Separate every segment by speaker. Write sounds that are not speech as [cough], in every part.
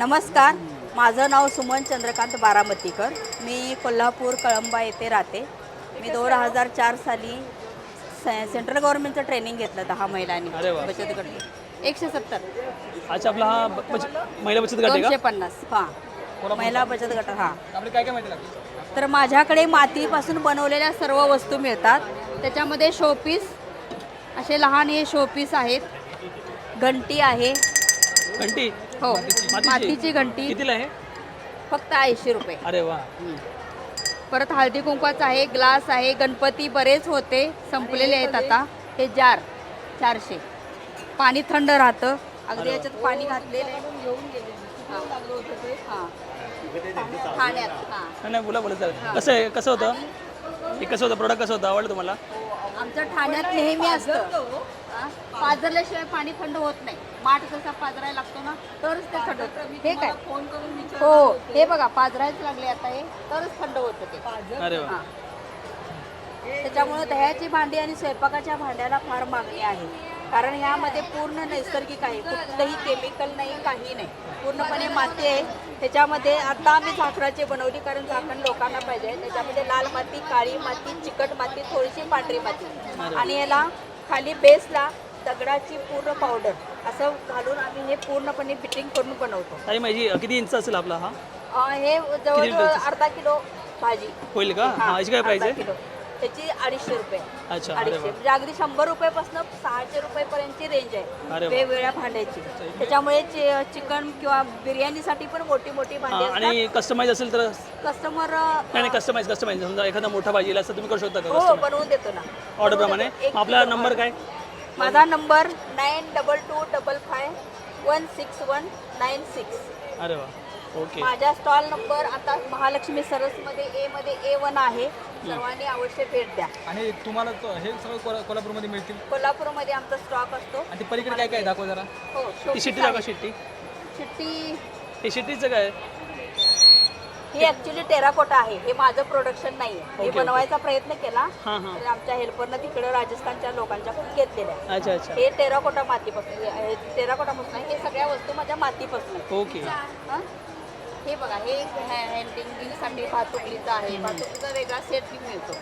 Speaker 1: नमस्कार. माझं नाव सुमन चंद्रकांत बारामतीकर. मी कोल्हापूर कळंबा येथे राहते. मी दोन हजार चार साली से- सेंट्रल गव्हर्नमेंटचं ट्रेनिंग घेतलं दहा महिलांनी.
Speaker 2: अरे वा.
Speaker 1: बचत गट. एकशे सत्तर.
Speaker 2: अच्छा आपला हा ब- बच- महिला बचत गट आहे
Speaker 1: दोनशे
Speaker 2: का
Speaker 1: पन्नास. हां. महिला बचत गट हां.
Speaker 2: आपले काय काय माहिती लागते?
Speaker 1: तर माझ्याकडे मातीपासून बनवलेल्या सर्व वस्तू मिळतात. त्याच्यामध्ये शोपीस असे लहान हे शोपीस आहेत. घंटी आहे.
Speaker 2: घंटी?
Speaker 1: हो.
Speaker 2: मातीची?
Speaker 1: मातीची घंटी.
Speaker 2: कितीला आहे?
Speaker 1: फक्त ऐंशी रुपये.
Speaker 2: अरे वा.
Speaker 1: परत हळदी कुंकवाचा आहे ग्लास आहे गणपती बरेच होते संपलेले आहेत आता. हे जार चारशे. पाणी थंड राहतं. अगदी याच्यात पाणी घातलेलं आहे. हां. हां. ठाण्यात. हां.
Speaker 2: नाही, नाही बोला बोला कसं आहे कसं होतं? हे कसं होतं? प्रोडक्ट कसं होतं? आवडलं तुम्हाला?
Speaker 1: आमचं ठाण्यात नेहमी असतं. हा? पाजरल्याशिवाय पाणी थंड होत नाही. माठ जसा पाजरायला लागतो ना तरच ते थंड होतं. हे काय? हो हे बघा पाजरायच लागले आता हे तरच थंड होतं ते.
Speaker 2: अरे वा.
Speaker 1: हा. त्याच्यामुळं दह्याची भांडी आणि स्वयंपाकाच्या भांड्याला फार मागणी आहे. कारण ह्यामध्ये पूर्ण नैसर्गिक आहे. कुठलंही केमिकल नाही काही नाही. पूर्णपणे माती आहे. त्याच्यामध्ये आता आम्ही झाकराची बनवली कारण झाकण लोकांना पाहिजे त्याच्यामध्ये लाल माती काळी माती चिकट माती थोडीशी पांढरी माती. आणि याला खाली बेसला दगडाची पूर्ण पावडर असं घालून आम्ही हे पूर्णपणे फिटिंग करून बनवतो.
Speaker 2: ताई माझी किती इंच असेल आपला हा?
Speaker 1: अं, हे जवळजवळ? अर्धा किलो भाजी.
Speaker 2: होईल का? हा याची काय
Speaker 1: अर्धा
Speaker 2: आहे?
Speaker 1: किलो. त्याची अडीचशे रुपये.
Speaker 2: अच्छा अरे
Speaker 1: अडीचशे.
Speaker 2: वा.
Speaker 1: म्हणजे अगदी शंभर रुपयापासून सहाशे रुपयेपर्यंतची रेंज आहे.
Speaker 2: वा.
Speaker 1: वेगवेगळ्या भांड्याची. त्याच्यामुळे चिकन किंवा बिर्याणीसाठी पण मोठी मोठी
Speaker 2: हा,
Speaker 1: भांडी
Speaker 2: आणि कस्टमाइज असेल तर?
Speaker 1: कस्टमर
Speaker 2: नाही कस्टमाइज कस्टमाइज समजा एखादा मोठा भाजी असं तुम्ही करू शकता का
Speaker 1: हो बनवून देतो ना.
Speaker 2: ऑर्डर प्रमाणे.
Speaker 1: बनवून देतो. एक
Speaker 2: आपला
Speaker 1: किलो
Speaker 2: नंबर काय?
Speaker 1: माझा number nine double two double five one six one nine six.
Speaker 2: अरे वा. ओके.
Speaker 1: माझा स्टॉल नंबर आता महालक्ष्मी सरसमध्ये ए मध्ये ए वन आहे. सर्वांनी अवश्य भेट द्या.
Speaker 3: आणि तुम्हाला तो- हे सगळं कोल्हा- कोल्हापूरमध्ये मिळतील?
Speaker 1: कोल्हापूरमध्ये आमचा स्टॉक असतो.
Speaker 3: आणि ते पलीकडे काय काय दाखव जरा.
Speaker 1: हो
Speaker 2: ती शिट्टी दाखवा
Speaker 1: आहे.
Speaker 2: शिट्टी.
Speaker 1: शिट्टी हे
Speaker 2: शिट्टीचं काय?
Speaker 1: ही ऍक्च्युली टेराकोटा आहे. हे माझं प्रोडक्शन नाही आहे
Speaker 2: ओके,
Speaker 1: बनवायचा प्रयत्न केला.
Speaker 2: हां हां.
Speaker 1: तर आमच्या हेल्परनं तिकडे राजस्थानच्या लोकांच्याकडून घेतलेल्या आहे.
Speaker 2: अच्छा अच्छा.
Speaker 1: हे टेराकोटा मातीपासून हे टेराकोटापासून आहे. हे सगळ्या वस्तू माझ्या मातीपासून
Speaker 2: ओके
Speaker 1: हं? हे बघा हे हँडिंगसाठी भातुकलीचा आहे. भातुकलीचा वेगळा सेट मिळतो.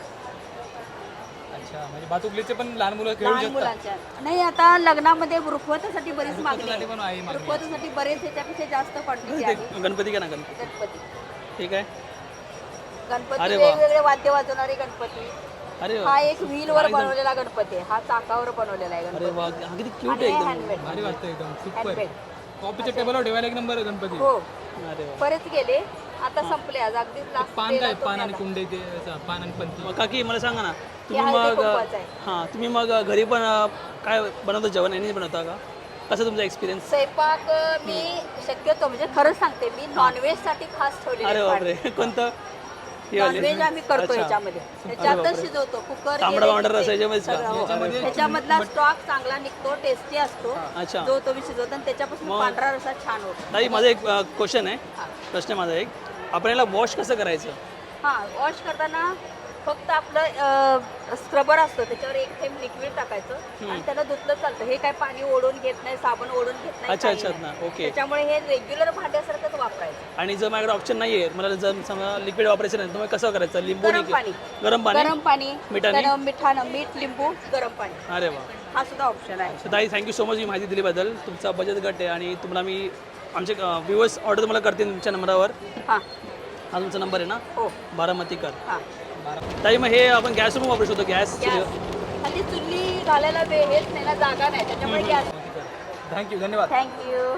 Speaker 3: अच्छा म्हणजे पण लहान मुलं खेळू
Speaker 1: लहान
Speaker 3: शकतात.
Speaker 1: मुलांच्या. नाही आता लग्नामध्ये रुखवतासाठी बरीच मागणी
Speaker 3: रुखवतासाठी
Speaker 1: आहे
Speaker 3: पण आहे मागणी.
Speaker 1: रुखवतासाठी बरेच ह्याच्यापेक्षा जास्त क्वांटिटी [laughs] आहे.
Speaker 2: ते गणपती का ना गणपती?
Speaker 1: गणपती.
Speaker 2: ठीक आहे.
Speaker 1: गणपती
Speaker 2: अरे वा.
Speaker 1: वेगवेगळे वाद्य वाजवणारे गणपती.
Speaker 2: अरे वा.
Speaker 1: हा एक व्हील वर बनवलेला गणपती आहे. हा चाकावर बनवलेला आहे
Speaker 2: अरे
Speaker 1: गणपती
Speaker 2: वा. हा किती क्यूट
Speaker 1: आणि
Speaker 2: आहे
Speaker 1: हे
Speaker 2: एकदम.
Speaker 1: हँडमेड
Speaker 3: भारी वाटतं एकदम. सुपर
Speaker 1: हँडमेड
Speaker 3: कॉफीच्या टेबलवर ठेवायला एक नंबर आहे गणपती.
Speaker 1: हो.
Speaker 2: अरे वा.
Speaker 1: बरेच गेले. आता संपले आज. अगदी
Speaker 3: पान काय? पान आणि. कुंडे ते असं, पान आणि पंती.
Speaker 2: मग काकी मला सांगा ना. तुम्ही
Speaker 1: हळदी
Speaker 2: मग
Speaker 1: कुंकवाचं आहे.
Speaker 2: हां तुम्ही मग घरी पण अ, काय बनवता? जेवण यांनी बनवता का? कसं तुमचा एक्सपिरियन्स
Speaker 1: स्वयंपाक मी शक्यतो म्हणजे खरंच सांगते मी नॉनव्हेजसाठी खास
Speaker 2: अरे बापरे कोणतं? हे वाले?
Speaker 1: नॉनव्हेज आम्ही करतो
Speaker 2: अच्छा.
Speaker 1: ह्याच्यातच
Speaker 2: बापरे.
Speaker 1: शिजवतो कुकर
Speaker 2: तांबडा पांढरा रस्सा याच्यामध्येच का?
Speaker 3: याच्यामध्ये
Speaker 1: ह्याच्यामधला स्टॉक चांगला निघतो टेस्टी असतो.
Speaker 2: अच्छा.
Speaker 1: जो तुम्ही शिजवतो आणि त्याच्यापासून
Speaker 2: मग-
Speaker 1: पांढरा रसा छान होतो.
Speaker 2: ताई माझा एक क्वेश्चन आहे. प्रश्न आहे माझा एक. आपण याला वॉश कसं करायचं?
Speaker 1: हा वॉश करताना फक्त आपलं स्क्रबर असतं त्याच्यावर एक थेंब लिक्विड टाकायचं आणि त्याला धुतलं चालतं. हे काय पाणी ओढून घेत नाही साबण ओढून घेत नाही
Speaker 2: अच्छा
Speaker 1: काही
Speaker 2: अच्छा
Speaker 1: नाही.
Speaker 2: ना ओके
Speaker 1: त्याच्यामुळे हे रेग्युलर भांड्यासारखंच वापरायचं.
Speaker 2: आणि जर माझ्याकडे ऑप्शन नाही आहे मला जर समजा लिक्विड वापरायचं नाही तर मग कसं करायचं? लिंबू
Speaker 1: गरम पाणी.
Speaker 2: गरम पाणी?
Speaker 1: गरम पाणी
Speaker 2: मिठाने?
Speaker 1: त्यानं मिठानं मीठ लिंबू गरम पाणी.
Speaker 2: अरे वा.
Speaker 1: हा सुद्धा ऑप्शन आहे.
Speaker 2: ताई थँक्यू सो मच ही माहिती दिलीबद्दल. तुमचा बचत गट आहे आणि तुम्हाला मी आमचे व्ह्युअर्स ऑर्डर तुम्हाला करते तुमच्या नंबरावर
Speaker 1: हा.
Speaker 2: हा तुमचा नंबर आहे ना?
Speaker 1: हो.
Speaker 2: बारामतीकर.
Speaker 1: हा.
Speaker 2: ताई मग हे आपण गॅस पण वापरू शकतो गॅस
Speaker 1: गॅस. हल्ली चुली घालायला वे हेच नाही ना जागा नाही त्याच्यामुळे गॅस.
Speaker 3: थँक्यू धन्यवाद.
Speaker 1: थँक्यू.